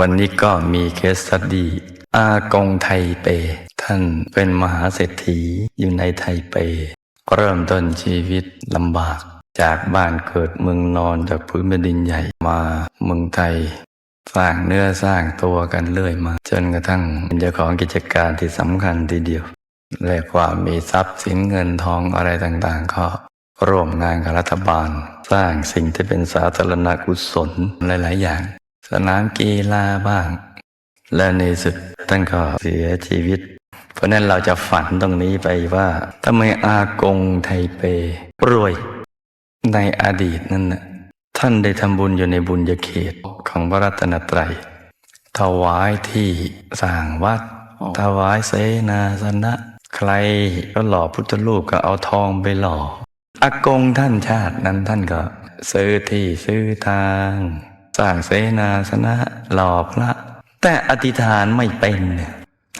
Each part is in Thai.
วันนี้ก็มีเคสสตดี้อากงไทเป ท่านเป็นมหาเศรษฐีอยู่ในไทเป เริ่มต้นชีวิตลำบาก จากบ้านเกิดเมืองนอนจากพื้นแผ่นดินใหญ่มาเมืองไทย สร้างเนื้อสร้างตัวกันเรื่อยมา จนกระทั่งเป็นเจ้าของกิจการที่สำคัญทีเดียว และความมีทรัพย์สินเงินทองอะไรต่างๆ ก็ร่วมงานกับรัฐบาล สร้างสิ่งที่เป็นสาธารณกุศลหลาย ๆ อย่าง สนามกีฬาบ้าง และในสุดท่านก็เสียชีวิต เพราะนั้นเราจะฝันตรงนี้ไปว่าทำไมอากงไทเปรวย ในอดีตนั้นน่ะท่านได้ทำบุญอยู่ในบุญญาเขตของพระรัตนตรัย ถวายที่สร้างวัด ถวายเสนาสนะ ใครก็หล่อพุทธรูปก็เอาทองไปหล่ออากงท่านชาตินั้นท่านก็ ซื้อที่ซื้อทาง สร้างเสนาสนะหล่อพระ แต่อธิษฐานไม่เป็นเนี่ย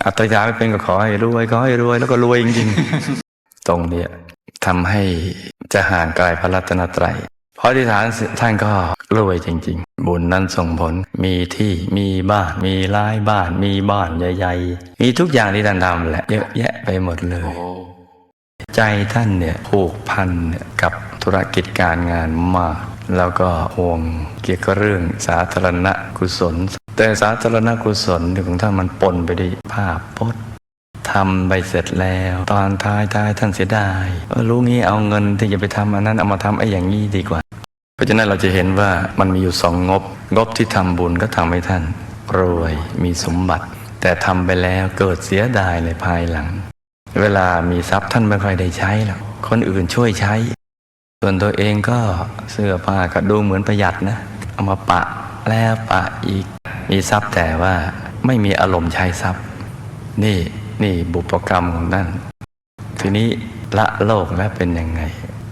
อธิษฐานไม่เป็นก็ขอให้รวยขอให้รวยแล้วก็รวยจริงๆ ตรงเนี้ยทำให้จะห่างไกลพระรัตนตรัยเพราะอธิษฐานเสร็จท่านก็รวยจริง ๆ บุญนั้นส่งผลมีที่มีบ้าน มีร้ายบ้าน มีบ้านใหญ่ๆ มีทุกอย่างที่ท่านทำแหละเยอะแยะไปหมดเลย ใจท่านเนี่ยผูกพันเนี่ยกับธุรกิจการงานมาก แล้วก็ห่วงเกี่ยวกับเรื่องสาธารณกุศล แต่สาธารณกุศลของท่านมันปนไปด้วยภาพพจน์ทำไปเสร็จแล้ว ตอนท้ายท้ายท่านเสียดายรู้งี้เอาเงินที่จะไปทำอันนั้นเอามาทำไอ้อย่างนี้ดีกว่า เพราะฉะนั้นเราจะเห็นว่ามันมีอยู่สองงบ งบที่ทำบุญก็ทำให้ท่านรวยมีสมบัติ แต่ทำไปแล้วเกิดเสียดายในภายหลัง เวลามีทรัพย์ท่านไม่ค่อยได้ใช้หรอกคนอื่นช่วยใช้ ส่วนตัวเองก็เสื้อผ้าก็ดูเหมือนประหยัดนะ เอามาปะแล้วปะอีก มีทรัพย์แต่ว่าไม่มีอารมณ์ใช้ทรัพย์ นี่นี่บุปกรรมของท่านทีนี้ละโลกแล้วเป็นยังไง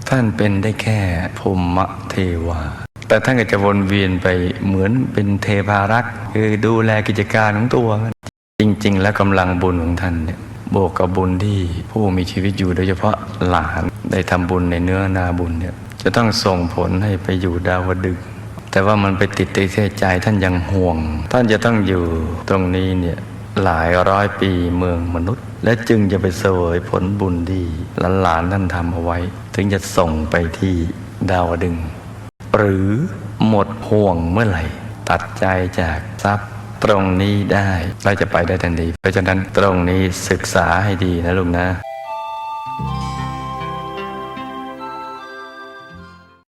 ท่านเป็นได้แค่ภูมิเทวา แต่ท่านก็จะวนเวียนไปเหมือนเป็นเทพารักษ์คือดูแลกิจการของตัว จริง ๆ แล้วกำลังบุญของท่านเนี่ย บวกกับบุญที่ผู้มีชีวิตอยู่โดยเฉพาะหลานได้ทำบุญในเนื้อนาบุญเนี่ยจะต้องส่งผลให้ไปอยู่ดาวดึงส์แต่ว่ามันไปติดในใจท่านยังห่วง ท่านจะต้องอยู่ตรงนี้เนี่ยหลายร้อยปีเมืองมนุษย์ และจึงจะไปเสวยผลบุญที่หลานๆท่านทำเอาไว้ ถึงจะส่งไปที่ดาวดึง หรือหมดห่วงเมื่อไหร่ ตัดใจจากทรัพย์ ตรงนี้ได้เราจะไปได้ทันทีเพราะฉะนั้นตรงนี้ศึกษาให้ดีนะลุงนะ